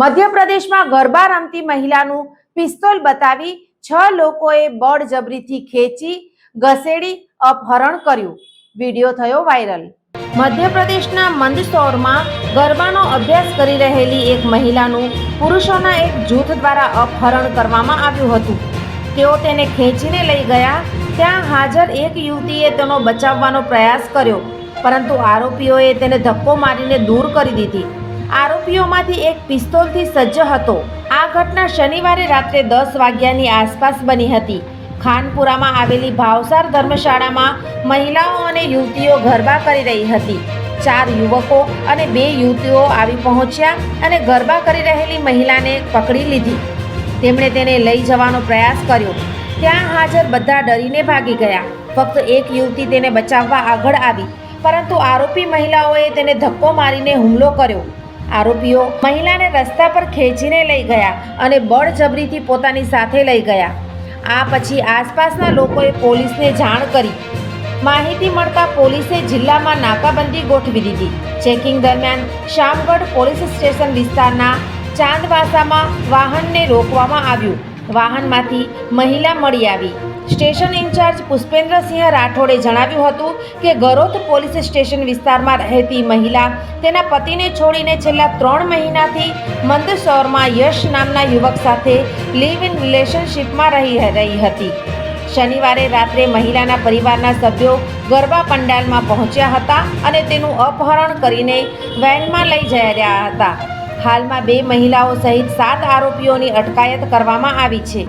મધ્યપ્રદેશમાં ગરબા રમતી મહિલાનું પિસ્તોલ બતાવી છ લોકોએ બળજબરીથી ખેંચી, ઘસેડી, અપહરણ કર્યું. વીડિયો થયો વાયરલ. મધ્યપ્રદેશના મંદસૌરમાં ગરબાનો અભ્યાસ કરી રહેલી એક મહિલાનું પુરુષોના એક જૂથ દ્વારા અપહરણ કરવામાં આવ્યું હતું. તેઓ તેને ખેંચીને લઈ ગયા. ત્યાં હાજર એક યુવતીએ તેનો બચાવવાનો પ્રયાસ કર્યો, પરંતુ આરોપીઓએ તેને ધક્કો મારીને દૂર કરી દીધી. આરોપીઓમાંથી એક પિસ્તોલથી સજ્જ હતો. આ ઘટના શનિવારે રાત્રે દસ વાગ્યાની આસપાસ બની હતી. ખાનપુરામાં આવેલી ભાવસાર ધર્મશાળામાં મહિલાઓ અને યુવતીઓ ગરબા કરી રહી હતી. ચાર યુવકો અને બે યુવતીઓ આવી પહોંચ્યા અને ગરબા કરી રહેલી મહિલાને પકડી લીધી. તેમણે તેને લઈ જવાનો પ્રયાસ કર્યો. ત્યાં હાજર બધા ડરીને ભાગી ગયા. ફક્ત એક યુવતી તેને બચાવવા આગળ આવી, પરંતુ આરોપી મહિલાઓએ તેને ધક્કો મારીને હુમલો કર્યો. આરોપીઓ મહિલાને રસ્તા પર ખેંચીને લઈ ગયા અને બળજબરીથી પોતાની સાથે લઈ ગયા. આ પછી આસપાસના લોકોએ પોલીસને જાણ કરી. માહિતી મળતા પોલીસે જિલ્લામાં નાકાબંધી ગોઠવી દીધી. ચેકિંગ દરમિયાન શામગઢ પોલીસ સ્ટેશન વિસ્તારના ચાંદવાસામાં વાહનને રોકવામાં આવ્યું. વાહનમાંથી મહિલા મળી આવી. સ્ટેશન ઇન્ચાર્જ પુષ્પેન્દ્રસિંહ રાઠોડે જણાવ્યું હતું કે ગરોથ પોલીસ સ્ટેશન વિસ્તારમાં રહેતી મહિલા તેના પતિને છોડીને છેલ્લા ત્રણ મહિનાથી મંદસૌરમાં યશ નામના યુવક સાથે લિવ ઇન રિલેશનશીપમાં રહી રહી હતી. શનિવારે રાત્રે મહિલાના પરિવારના સભ્યો ગરબા પંડાલમાં પહોંચ્યા હતા અને તેનું અપહરણ કરીને વેનમાં લઈ જઈ રહ્યા હતા. હાલમાં બે મહિલાઓ સહિત સાત આરોપીઓની અટકાયત કરવામાં આવી છે.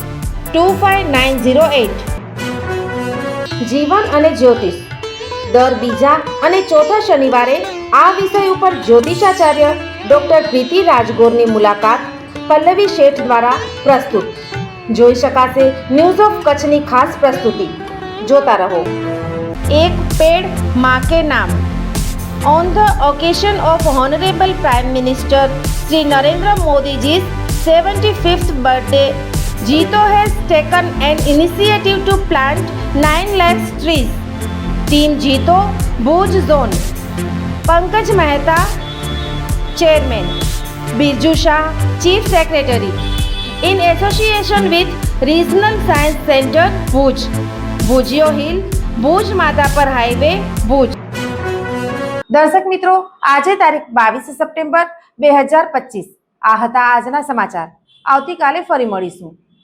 two five nine zero eight. જીવન અને જ્યોતિષ. દર બીજા અને ચોથા શનિવારે આ વિષય ઉપર જ્યોતિષાચાર્ય ડૉક્ટર પ્રીતિ રાજગોરની મુલાકાત પલ્લવી શેઠ દ્વારા પ્રસ્તુત. જોઈ શકાશે ન્યૂઝ ઓફ કચ્છની ખાસ પ્રસ્તુતિ. જોતા રહો. એક પેડમાં કે નામ. On the occasion of Honorable Prime Minister Sri Narendra Modi's 75th birthday, Jito has taken an initiative to plant 9 lakhs trees. Team Jito, Bhuj Zone. Pankaj Mehta, Chairman. Birju Shah chief secretary in association with regional science centre Bhuj Bhujiyo hill Bhuj Madhapar highway Bhuj દર્શક મિત્રો આજે તારીખ બાવીસ September બે હજાર પચીસ આ હતા આજના સમાચાર આવતીકાલે ફરી મળીશું